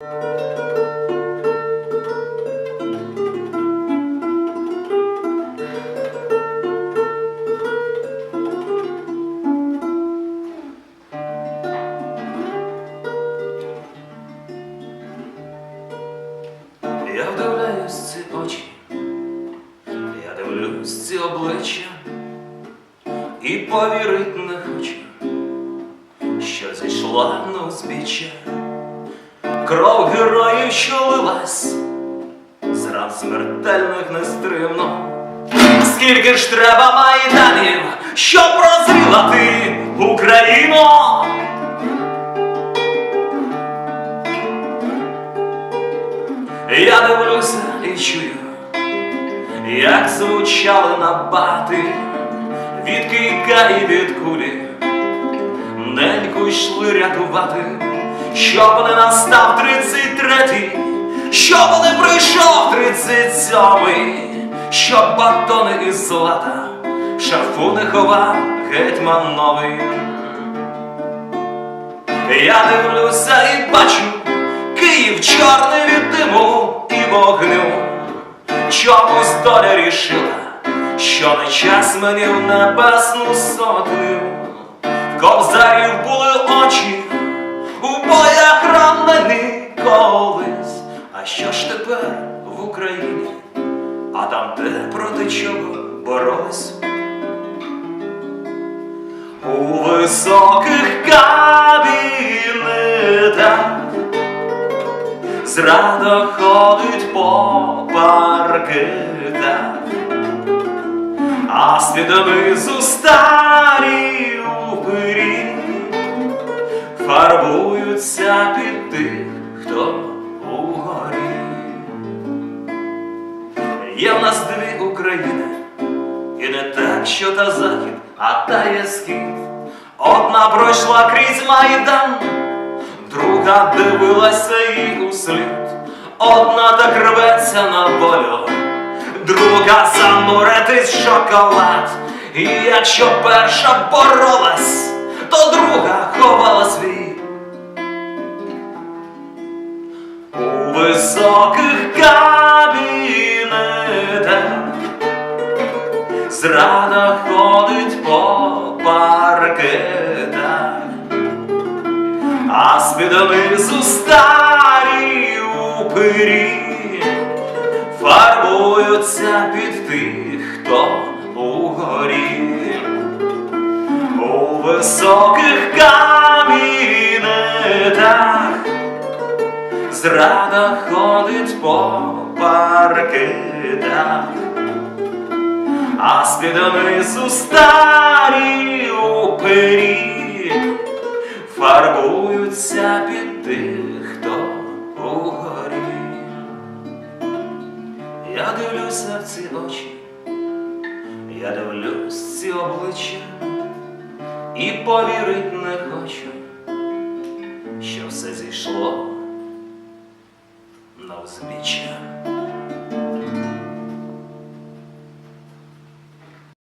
Я вдивляюсь ці очі, я дивлюсь ці обличчя і повірить не хочу, що зійшла на узбіччя. Кров героїв, що лилась, з ран смертельних нестримно. Скільки ж треба майданів, щоб прозріла ти Україно? Я дивлюся і чую, як звучали набати від кийка і від кулі, неньку йшли рятувати, щоб не настав тридцять третій, щоб не прийшов тридцять сьомий, щоб батони із злата шафу не ховав гетьман новий. Я дивлюся і бачу Київ чорний від диму і вогню. Чомусь доля рішила, що не час мені в небесну сотню. В кобзарів були очі, тепер в Україні? А там де проти чого боролись? У високих кабінетах Зрада ходить по паркетах, а з-під старі упирі фарбуються під тих, Є в нас дві України, і не так, що та захід, а та є схід. Одна пройшла крізь майдан, друга дивилася їй у слід. Одна так рветься на волю, друга заморитись шоколад. І якщо перша боролась, то друга ховала свій. У високих Зрада ходить по паркетах, а з-під низу старі упирі фарбуються під тих, хто угорі. У високих кабінетах Зрада ходить по паркетах, а з-під низу старі упирі фарбуються під тих, хто угорі. Я дивлюся в ці очі, я дивлюсь ці обличчя і повірить не хочу, що все зійшло на узбіччя.